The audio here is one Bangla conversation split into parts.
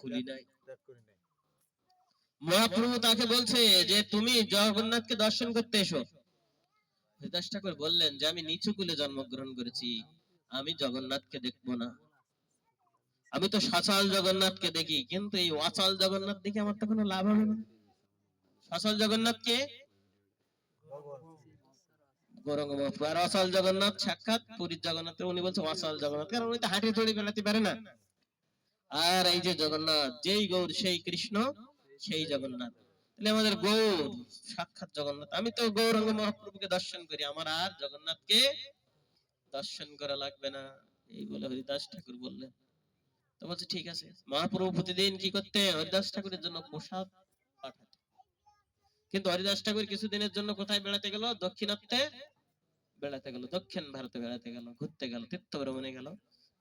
খুলি নাই। মহাপ্রভু তাকে বলছে যে তুমি জগন্নাথকে দর্শন করতে এসো। হরিদাস ঠাকুর বললেন যে আমি নিচু কুলে জন্মগ্রহণ করেছি। আমি জগন্নাথকে দেখব না। আমি তো সচল জগন্নাথকে দেখি কিন্তু এই অচল জগন্নাথ দেখে আমার তো কোনো লাভ হবে না। সচল গৌরঙ্গ মহাপ্রভু আর অচল জগন্নাথ সাক্ষাৎ পুরীর জগন্নাথ। উনি বলছে অচল জগন্নাথ। কারণ উনি তো হাঁটি চড়ি বেড়াতে পারে না। আর এই যে জগন্নাথ, যেই গৌর, সেই কৃষ্ণ, সেই জগন্নাথ। তাহলে আমাদের গৌর, সাক্ষাৎ জগন্নাথ। আমি তো গৌরঙ্গ মহাপ্রভুকে দর্শন করি, আমার আর জগন্নাথকে দর্শন করা লাগবে না। এই বলে হরিদাস ঠাকুর বললেন, তো বলছে, ঠিক আছে, মহাপ্রভু প্রতিদিন কি করতে? হরিদাস ঠাকুরের জন্য প্রসাদ পাঠাতে। কিন্তু হরিদাস ঠাকুর কিছুদিনের জন্য কোথায় বেড়াতে গেল? দক্ষিণাত্যে বেড়াতে গেল, দক্ষিণ ভারতে বেড়াতে গেল, ঘুরতে গেল, তীর্থ ভ্রমণে গেল।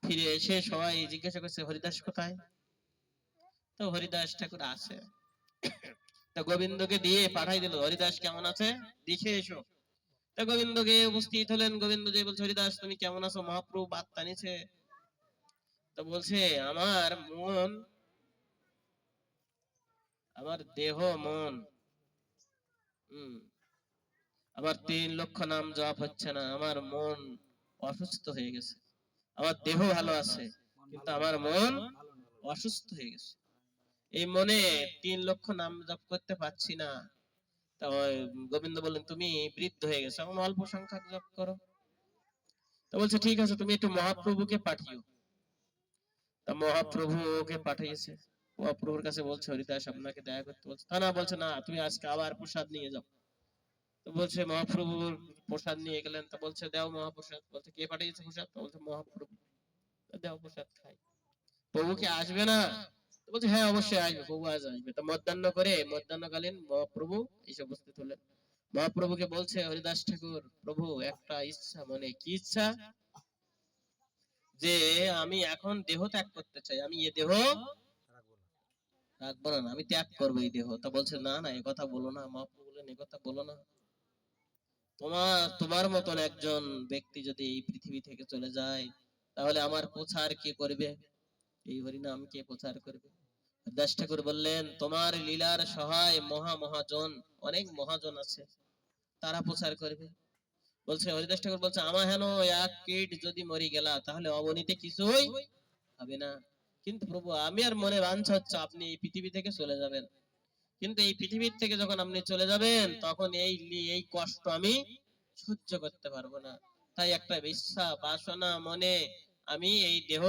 ফিরে এসে সবাই জিজ্ঞাসা করছে, হরিদাস কোথায়? তো হরিদাস ঠাকুর আছে। তো গোবিন্দকে দিয়ে পাঠাই দিল, হরিদাস কেমন আছে? দেখে এসো। তো গোবিন্দকে উপস্থিত হলেন, গোবিন্দ যে বলছে, হরিদাস, তুমি কেমন আছো? মহাপ্রভু বার্তা নিছে। তো বলছে, আমার মন, আমার দেহ মন, হম, আমার তিন লক্ষ নাম জপ হচ্ছে না, আমার মন অসুস্থ হয়ে গেছে। আমার দেহ ভালো আছে, কিন্তু আমার মন অসুস্থ হয়ে গেছে। এই মনে তিন লক্ষ নাম জপ করতে পারছি না। তা গোবিন্দ বললেন, তুমি বৃদ্ধ হয়ে গেছো, এখন অল্প সংখ্যক জপ করো। তো বলছে, ঠিক আছে, তুমি একটু মহাপ্রভুকে পাঠিও। তা মহাপ্রভুকে পাঠিয়েছে। মহাপ্রভুর কাছে বলছে, হরিদাস আপনাকে দেখা করতে বলছে। তা না, বলছে, না, তুমি আজকে আবার প্রসাদ নিয়ে যাও। তো বলছে, মহাপ্রভুর প্রসাদ নিয়ে গেলেন। তা বলছে, দাও মহাপ্রসাদ। বলছে, কে পাঠিয়েছে প্রসাদ? তো বলছে, মহাপ্রভু। দাও প্রসাদ খাই। প্রভু কি আসবে না? বলছে হ্যাঁ অবশ্যই আসবে, প্রভু আজ আসবে। তো মধ্যাহ্ন করে, মধ্যাহ্নকালীন মহাপ্রভু এসে উপস্থিত হলেন। মহাপ্রভুকে বলছে, হরিদাস ঠাকুর, প্রভু, একটা ইচ্ছা, মনে কি ইচ্ছা? যে আমি এখন দেহ ত্যাগ করতে চাই। আমি এ দেহ রাখব না। আমি ত্যাগ করব এই দেহ। তা বলছে, না না, এ কথা বলো না। মহাপ্রভু বললেন, এ কথা বলো না। তোমার তোমার মতন একজন ব্যক্তি যদি এই পৃথিবী থেকে চলে যায়, তাহলে আমার প্রচার কে করবে? এই হরিনাম কে প্রচার করবে? দাস ঠাকুর বললেন, তোমার লীলার সহায় মহা মহাজন, অনেক মহাজন আছে, তারা প্রচার করবে। বলছে হরিদাস ঠাকুর বলছে, আমার হেন এক কীট যদি মরি গেলা, তাহলে অবনীতে কিছুই হবে না। কিন্তু প্রভু, আমি আর মনে বাঞ্ছা হচ্ছে, আপনি এই পৃথিবী থেকে চলে যাবেন। কিন্তু এই পৃথিবীর থেকে যখন আপনি চলে যাবেন, তখন এই এই কষ্ট আমি সহ্য করতে পারব না। তাই একটা ইচ্ছা বাসনা মনে আমি এই দেহ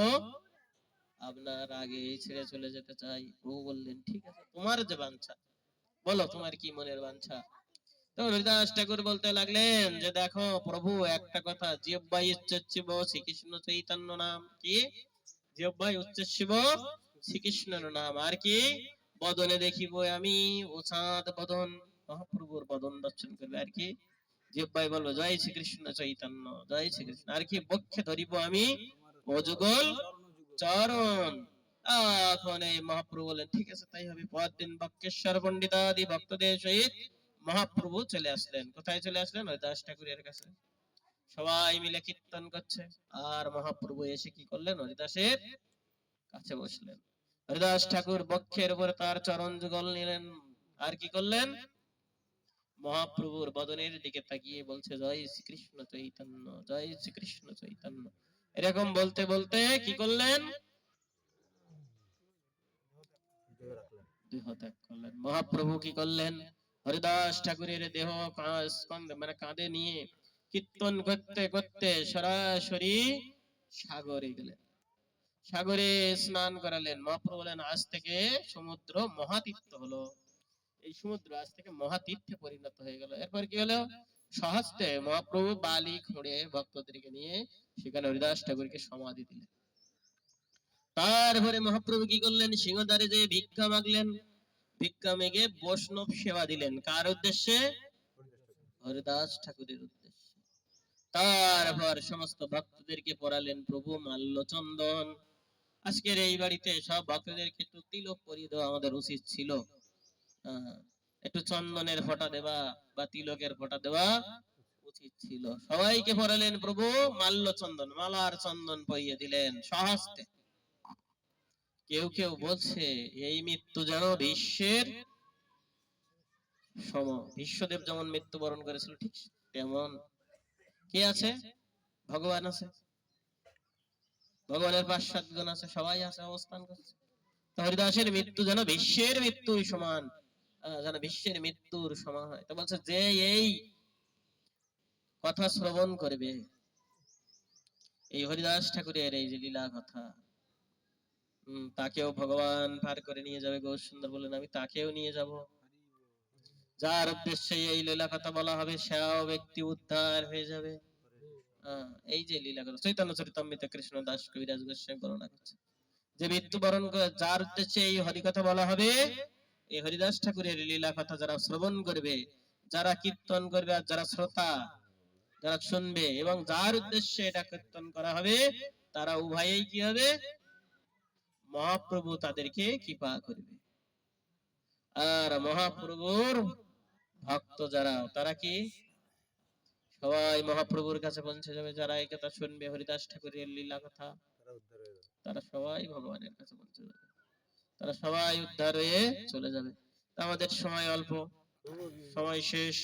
আপনার আগে ছেড়ে চলে যেতে চাই। প্রভু বললেন, ঠিক আছে, তোমার যে বাঞ্ছা, বলো তোমার কি মনের বাঞ্ছা? তো হরিদাস ঠাকুর বলতে লাগলেন যে, দেখো প্রভু, একটা কথা জিব্বাই উচ্চশিব শ্রীকৃষ্ণ চৈতন্য নাম। কি? জিব্বাই উচ্চশিব শ্রীকৃষ্ণের নাম। আর কি? বদনে দেখিব আমি উচাঁদ বদন, মহাপ্রভুর বদন দর্শন করবে আর কি। জিব্বাই বলব জয় শ্রীকৃষ্ণ চৈতন্য, জয় শ্রীকৃষ্ণ। আর কি বক্ষে ধরিব আমি অযুগল চরণ। এখন এই মহাপ্রভু বলেন ঠিক আছে, তাই হবে। বক্রেশ্বর পণ্ডিতাদি ভক্তদের সহিত মহাপ্রভু চলে আসলেন। কোথায় চলে আসলেন? হরিদাস ঠাকুরের কাছে। সবাই মিলে কীর্তন করছে। আর মহাপ্রভু এসে কি করলেন? হরিদাসের কাছে বসলেন। হরিদাস ঠাকুর বক্ষের উপরে তার চরণ যুগল নিলেন। আর কি করলেন? মহাপ্রভুর বদনের দিকে তাকিয়ে বলছে, জয় শ্রীকৃষ্ণ চৈতন্য, জয় শ্রীকৃষ্ণ চৈতন্য। এরকম বলতে বলতে কি করলেন? মহাপ্রভু কি করলেন? হরিদাস ঠাকুরের দেহ মানে কাঁধে নিয়ে কীর্তন করতে করতে সরাসরি সাগরে গেলেন। সাগরে স্নান করালেন। মহাপ্রভু বলেন, আজ থেকে সমুদ্র মহাতীর্থ হলো। এই সমুদ্র আজ থেকে মহাতীর্থে পরিণত হয়ে গেল। এরপর কি হলো? সহস্তে মহাপ্রভু বালি খুঁড়ে ভক্তদেরকে নিয়ে সেখানে হরিদাস ঠাকুরকে সমাধি দিলেন। তারপরে মহাপ্রভু কি করলেন? সিংহদ্বারে যে ভিক্ষা মাগলেন। ভিক্ষা মেগে বৈষ্ণব সেবা দিলেন। কার উদ্দেশ্যে? হরিদাস ঠাকুরের উদ্দেশ্যে। তারপর সমস্ত ভক্তদেরকে পড়ালেন প্রভু মাল্য চন্দন আজকের এই বাড়িতে সব ভক্তদেরকে একটু তিলক পরিয়ে দেওয়া আমাদের উচিত ছিল। একটু চন্দনের ফোঁটা দেওয়া বা তিলকের ফোঁটা দেওয়া উচিত ছিল। সবাইকে পড়ালেন, প্রভু, মাল্য চন্দন, মালার চন্দন পরিয়ে দিলেন সহস্তে। কেউ কেউ বলছে, এই মৃত্যু যেন বিশ্বের সম, বিশ্বদেব যেমন মৃত্যুবরণ করেছিল, ঠিক তেমন। কে আছে? ভগবান আছে? ভগবানের পাঁচ সাত গুণ আছে, সবাই আছে, অবস্থান করছে। হরিদাসের মৃত্যু যেন বিশ্বের মৃত্যুর সমান যেন বিশ্বের মৃত্যুর সমান হয়। তো বলছে, যে এই কথা শ্রবণ করবে, এই হরিদাস ঠাকুরের এই যে লীলা কথা তাকেও ভগবান পার করে নিয়ে যাবে গৌর সুন্দর বলেন আমি তাকেও নিয়ে যাব। যার উদ্দেশ্যে এই লীলা কথা বলা হবে, সেও ব্যক্তি উদ্ধার হয়ে যাবে। এই যে লীলা কথা চৈতন্য চরিতামৃত কৃষ্ণ দাস কবিরাজ গোস্বামী বর্ণনা করছে। যে মৃত্যুবরণ করে- যার উদ্দেশ্যে এই হরি কথা বলা হবে, এই হরিদাস ঠাকুরের লীলা কথা যারা শ্রবণ করবে, যারা কীর্তন করবে আর যারা শ্রোতা, যারা শুনবে এবং যার উদ্দেশ্যে এটা কীর্তন করা হবে, তারা উভয়েই কি হবে? মহাপ্রভু তাদেরকে কৃপা করবে। আর মহাপ্রভুর ভক্ত যারা, তারা কি? সবাই মহাপ্রভুর কাছে পৌঁছে যাবে যারা এই কথা শুনবে হরিদাস ঠাকুরের লীলা কথা। তারা উদ্ধার তারা সবাই ভগবানের কাছে পৌঁছে যাবে। তারা সবাই উদ্ধার হয়ে চলে যাবে। আমাদের সময় অল্প। সময় শেষ।